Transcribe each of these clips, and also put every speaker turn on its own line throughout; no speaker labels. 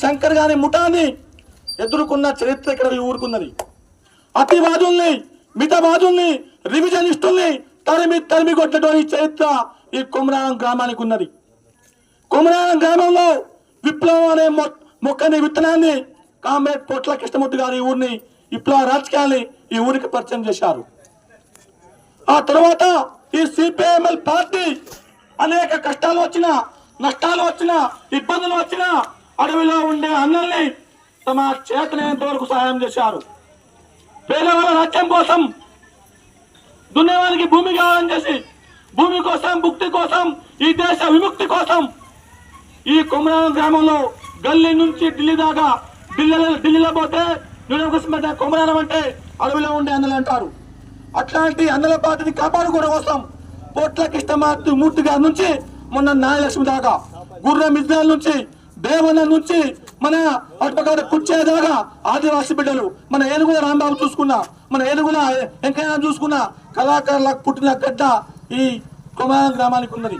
శంకర్ గారి ముఠాన్ని ఎదుర్కొన్న చరిత్ర ఇక్కడ ఈ ఊరుకున్నది. అతివాదుల్ని మితవాదుల్ని రివిజనిస్టుల్ని తరిమి తరిమి కొట్టడం చరిత్ర ఈ కొమరారం గ్రామానికి ఉన్నది. కొమరారం గ్రామంలో విప్లవం అనే మొక్కని విత్తనాన్ని కామ్రేడ్ పొట్ల కృష్ణమూర్తి గారు ఈ ఊరిని విప్లవ రాజకీయాల్ని ఈ ఊరికి పరిచయం చేశారు. ఆ తర్వాత ఈ సిపిఐఎంఎల్ పార్టీ అనేక కష్టాలు వచ్చినా నష్టాలు వచ్చినా ఇబ్బందులు వచ్చినా అడవిలో ఉండే అందరినీ తమ చేతనేంత వరకు సహాయం చేశారు. పేదవాళ్ళ రాజ్యం కోసం దున్నేవానికి భూమి కావాలని చేసి భూమి కోసం ముక్తి కోసం ఈ దేశ విముక్తి కోసం ఈ కుమరాల గ్రామంలో గల్లీ నుంచి ఢిల్లీ దాకా ఢిల్లీలో ఢిల్లీలో పోతే యూనివర్సిటీ కుమరాలం అంటే అడవిలో ఉండే అన్నలు అంటారు. అట్లాంటి అందల పార్టీని కాపాడుకోవడం కోసం పోట్ల కృష్ణమూర్తి మూర్తి గారి నుంచి మొన్న నాగలక్ష్మి దాకా గుర్రం ఇజ్రాయల్ నుంచి దేవన నుంచి మన అటుపకాడ కుర్చేదాకా ఆదివాసీ బిడ్డలు మన ఏనుగుల రాంబాబు చూసుకున్నా మన ఏనుగుల వెంకయ్య చూసుకున్నా కళాకారులకు పుట్టిన గడ్డ ఈ కొమరారం గ్రామానికి ఉన్నది.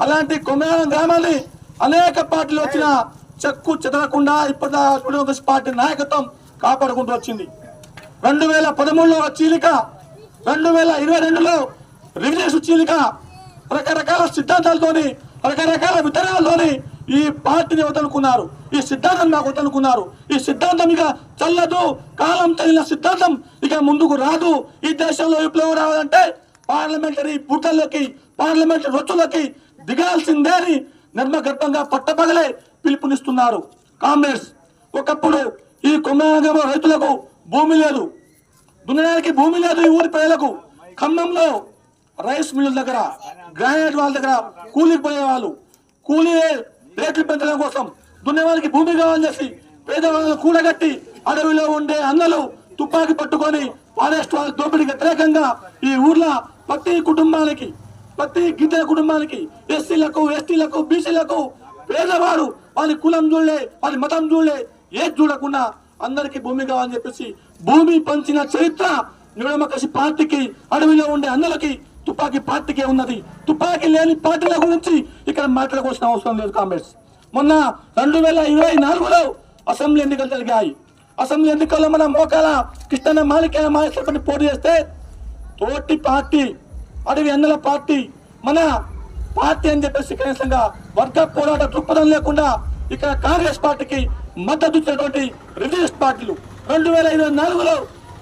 అలాంటి కొమరారం గ్రామాన్ని అనేక పార్టీలు వచ్చిన చెక్కు చెదరకుండా ఇప్పటిదాకా పార్టీ నాయకత్వం కాపాడుకుంటూ వచ్చింది. రెండు వేల పదమూడులో చీలిక రెండు వేల ఇరవై రెండులో రివిజన్స్ చీలిక రకరకాల సిద్ధాంతాలతోని రకరకాల విధానాలతోని ఈ పార్టీని వదులుకున్నారు ఈ సిద్ధాంతం నాకు వదులుకున్నారు. ఈ సిద్ధాంతం ఇక చల్లదు కాలం చెల్లిన సిద్ధాంతం ఇక ముందుకు రాదు. ఈ దేశంలో విప్లవం రావాలంటే పార్లమెంటరీ బూటల్లోకి పార్లమెంటరీ రొచ్చులకి దిగాల్సిందే అని నిర్మగర్భంగా పట్టపగలే పిలుపునిస్తున్నారు కాంగ్రెస్. ఒకప్పుడు ఈ కొమ్మరంగం రైతులకు భూమి లేదు. దున్నడానికి భూమి లేదు ఈ ఊరి ప్రజలకు. ఖమ్మంలో రైస్ మిల్లుల దగ్గర గ్రానైట్ వాళ్ళ దగ్గర కూలికి పోయేవాళ్ళు. కూలీ రేట్లు పెంచడం కోసం దున్నేవారికి భూమి కావాలని చేసి పేదవాళ్ళను కూడగట్టి అడవిలో ఉండే అన్నలు తుపాకి పట్టుకొని ఫారెస్ట్ వాళ్ళ దోపిడీకి వ్యతిరేకంగా ఈ ఊర్లో ప్రతి కుటుంబానికి ప్రతి గిద్దెల కుటుంబానికి ఎస్సీలకు ఎస్టీలకు బీసీలకు పేదవాడు వాళ్ళ కులం చూడలే వాళ్ళ మతం చూడలే ఏది చూడకుండా అందరికి భూమి కావాలని చెప్పేసి భూమి పంచిన చరిత్ర నిడమకసి పార్టీకి అడవిలో ఉండే అన్నలకి తుపాకీ పార్టీకే ఉన్నది. తుపాకీ లేని పార్టీల గురించి ఇక్కడ మాట్లాడుకోవాల్సిన అవసరం లేదు కాంగ్రెస్. మొన్న రెండు వేల ఇరవై నాలుగులో అసెంబ్లీ ఎన్నికలు జరిగాయి. అసెంబ్లీ ఎన్నికల్లో మన మోకాల కృష్ణన్న మాలిక మాయసపని పోటీ చేస్తే తోటి పార్టీ అడవి అన్నల పార్టీ మన పార్టీ అని చెప్పేసి కనీసంగా వర్గ పోరాట దృక్పథం లేకుండా ఇక్కడ కాంగ్రెస్ పార్టీకి మద్దతు ఇచ్చినటువంటి రిలీజియస్ పార్టీలు. రెండు వేల ఇరవై నాలుగులో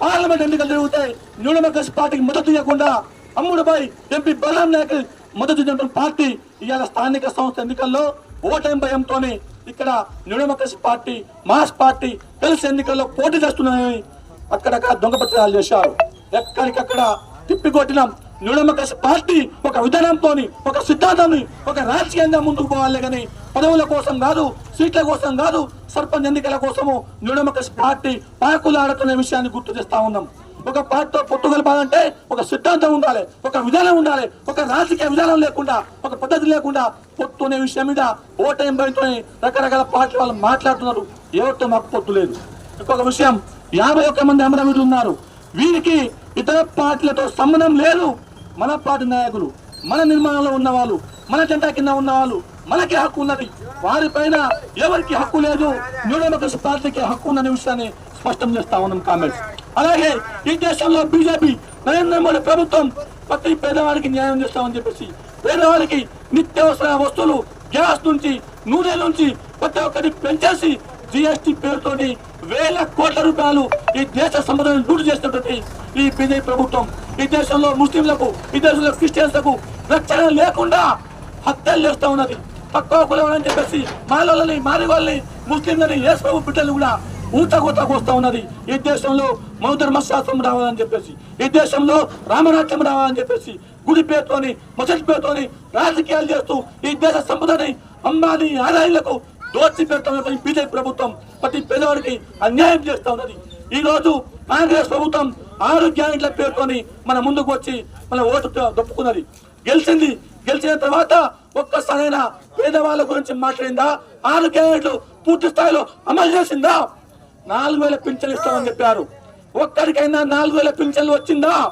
పార్లమెంట్ ఎన్నికలు జరుగుతాయి న్యూడమోక్రసీ పార్టీకి మద్దతు ఇవ్వకుండా అమ్ముడుపై ఎంపీ బలరాం నాయక్ మద్దతు జనరల్ పార్టీ ఇవాళ స్థానిక సంస్థ ఎన్నికల్లో ఓటమి భయంతోనే ఇక్కడ న్యూడెమోక్రసీ పార్టీ మాస్ పార్టీ కలిసి ఎన్నికల్లో పోటీ చేస్తున్నాయని అక్కడక్కడ దొంగ ప్రచారాలు చేశారు. ఎక్కడికక్కడ తిప్పికొట్టిన న్యూడెమోక్రసీ పార్టీ ఒక విధానంతో ఒక సిద్ధాంతం ఒక రాజకీయంగా ముందుకు పోవాలి కానీ పదవుల కోసం కాదు సీట్ల కోసం కాదు సర్పంచ్ ఎన్నికల కోసము న్యూడెమోక్రసీ పార్టీ పాకులు ఆడుతున్న విషయాన్ని గుర్తు చేస్తా ఉన్నాం. ఒక పార్టీతో పొత్తు కలపాలంటే ఒక సిద్ధాంతం ఉండాలి ఒక విధానం ఉండాలి ఒక రాజకీయ విధానం లేకుండా ఒక పద్ధతి లేకుండా పొత్తు అనే విషయం మీద ఓటమి భయంతో రకరకాల పార్టీల వాళ్ళు మాట్లాడుతున్నారు. ఎవరితో మాకు పొత్తు లేదు. ఇంకొక విషయం యాభై ఒక్క మంది అమరవీరులు ఉన్నారు. వీరికి ఇతర పార్టీలతో సంబంధం లేదు. మన పార్టీ నాయకులు మన నిర్మాణంలో ఉన్న వాళ్ళు మన జెండా కింద ఉన్న వాళ్ళు మనకి హక్కు ఉన్నది. వారిపైన ఎవరికి హక్కు లేదు? న్యూడెమోక్రసీ పార్టీకి హక్కు ఉందనే విషయాన్ని స్పష్టం చేస్తా ఉన్నాం కామెంట్స్. అలాగే ఈ దేశంలో బీజేపీ నరేంద్ర మోడీ ప్రభుత్వం ప్రతి పేదవాడికి న్యాయం చేస్తామని చెప్పేసి పేదవాడికి నిత్యావసర వస్తువులు గ్యాస్ నుంచి నూనె నుంచి ప్రతి ఒక్కటి పెంచేసి జిఎస్టీ పేరుతోని వేల కోట్ల రూపాయలు ఈ దేశ సంపదను లూటు చేసినటువంటి ఈ బీజేపీ ప్రభుత్వం. ఈ దేశంలో ముస్లింలకు ఈ దేశంలో క్రిస్టియన్స్లకు రక్షణ లేకుండా హత్యలు చేస్తా ఉన్నది. తక్కువ కులం అని చెప్పేసి మాలోళ్ళని మారి వాళ్ళని ముస్లింలని యేసు బిడ్డలు కూడా ఊత కూత ఉన్నది. ఈ దేశంలో మనుధర్మశాస్త్రం రావాలని చెప్పేసి ఈ దేశంలో రామనాట్యం రావాలని చెప్పేసి గుడి పేరుతోని మసటి పేరుతోని రాజకీయాలు చేస్తూ ఈ దేశ సంపదని అంబానీ ఆదాయాలకు దోచి పెడుతున్నటువంటి బీజేపీ ప్రభుత్వం ప్రతి పేదవాడికి అన్యాయం చేస్తూ ఉన్నది. ఈ రోజు కాంగ్రెస్ ప్రభుత్వం ఆరు గ్యారెంట్ల పేరుతోని మన ముందుకు వచ్చి మన ఓటు దొప్పుకున్నది. గెలిచింది గెలిచిన తర్వాత ఒక్కసారైనా పేదవాళ్ళ గురించి మాట్లాడిందా? ఆరు గ్యారెంట్లు పూర్తి స్థాయిలో అమలు చేసిందా? నాలుగు వేల పింఛన్లు ఇస్తామని చెప్పారు. ఒక్కరికైనా నాలుగు వేల పింఛన్లు వచ్చిందా?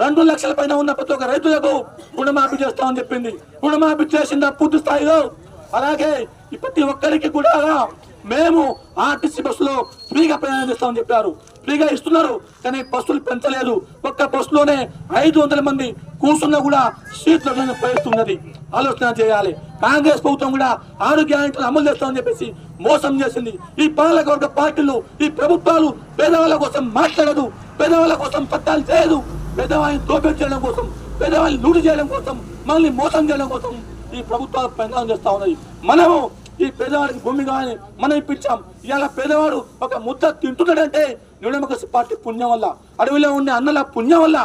రెండు లక్షల పైన ఉన్న ప్రతి ఒక్క రైతులకు రుణమాఫీ చేస్తామని చెప్పింది. రుణమాఫీ చేసిందా పూర్తి స్థాయిలో? అలాగే ప్రతి ఒక్కరికి కూడా మేము ఆర్టీసీ బస్సులో ఫ్రీగా ప్రయాణం చేస్తామని చెప్పారు. ఫ్రీగా ఇస్తున్నారు కానీ బస్సులు పెంచలేదు. ఒక్క బస్సులోనే ఐదు వందల మంది కూర్చున్నా కూడా సీట్లను పోయిస్తున్నది ఆలోచన చేయాలి. కాంగ్రెస్ ప్రభుత్వం కూడా ఆరు గ్యారెంటీలు అమలు చేస్తామని చెప్పేసి మోసం చేసింది. ఈ పాలకవర్గ పార్టీలు ఈ ప్రభుత్వాలు పేదవాళ్ళ కోసం మాట్లాడదు పేదవాళ్ళ కోసం పట్టాలు చేయదు. పేదవాళ్ళని దోపిడీ చేయడం కోసం పేదవాళ్ళని లూడి చేయడం కోసం మనల్ని మోసం చేయడం కోసం ఈ ప్రభుత్వాలు ప్రయత్నం చేస్తా ఉన్నది మనము ఈ పేదవాడికి భూమి కానీ మనం ఇప్పించాం. ఇవాళ పేదవాడు ఒక ముద్ద తింటున్నాడంటే న్యూడెమోక్రసీ పార్టీ పుణ్యం వల్ల అడవిలో ఉండే అన్నల పుణ్యం వల్ల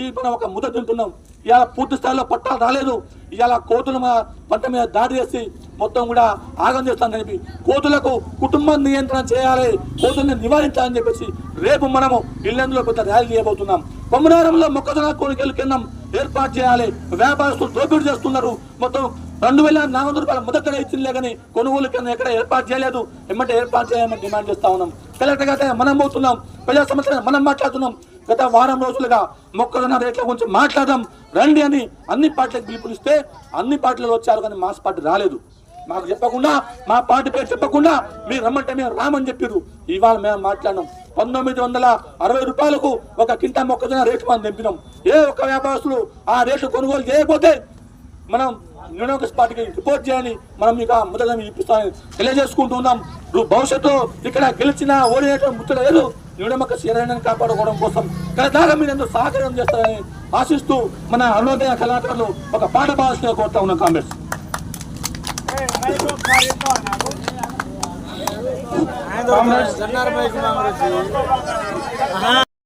ఈ మనం ఒక ముద్ద తింటున్నాం. ఇవాళ పూర్తి స్థాయిలో పట్టాలు రాలేదు. ఇవాళ కోతులు మన పంట మీద దాడి చేసి మొత్తం కూడా ఆగం చేస్తాను చెప్పి కోతులకు కుటుంబ నియంత్రణ చేయాలి కోతుల్ని నివారించాలని చెప్పేసి రేపు మనము ఇల్లందులో పెద్ద ర్యాలీ చేయబోతున్నాం. కొమ్మనారంలో మొక్కజొన్న కోరికలు కింద ఏర్పాటు చేయాలి. వ్యాపారస్తులు దోపిడీ చేస్తున్నారు. మొత్తం రెండు వేల నాలుగు వందల రూపాయల మొదట ఇచ్చిందిలే కానీ కొనుగోలు కింద ఎక్కడ ఏర్పాటు చేయలేదు. ఎమ్మటే ఏర్పాటు చేయాలని డిమాండ్ చేస్తా ఉన్నాం. కలెక్టర్ గారు మనం పోతున్నాం. ప్రజా సమస్యలు మనం మాట్లాడుతున్నాం. గత వారం రోజులుగా మొక్కజొన్న రేట్ల గురించి మాట్లాడదాం. రండి అని అన్ని పార్టీలకు పిలుపునిస్తే అన్ని పార్టీలు వచ్చారు కానీ మాస్ పార్టీ రాలేదు. మాకు చెప్పకుండా మా పార్టీ పేరు చెప్పకుండా మీరు రమ్మంటే మేము రామని చెప్పారు ఇవాళ మేము మాట్లాడినాం. పంతొమ్మిది వందల అరవై రూపాయలకు ఒక కింటా మొక్కజొన్న రేటు మనం తెంపినాం. ఏ ఒక్క వ్యాపారస్తులు ఆ రేటు కొనుగోలు చేయకపోతే మనం న్యూనోకస్ పార్టీకి రిపోర్ట్ చేయని మనం మీకు ఆ మొదట ఇప్పిస్తామని తెలియజేసుకుంటున్నాం భవిష్యత్తు ఇక్కడ గెలిచిన ఓడినటువంటి ముచ్చట లేదు. న్యూనమక శరీరాన్ని కాపాడుకోవడం కోసం దాకా మీరు ఎంతో సహకారం చేస్తారని ఆశిస్తూ మన అరుణోదయ కళాకారులు ఒక పాట పాడాల్సిన కోరుతా ఉన్నాం కాంగ్రెస్.
కాంగ్రెస్.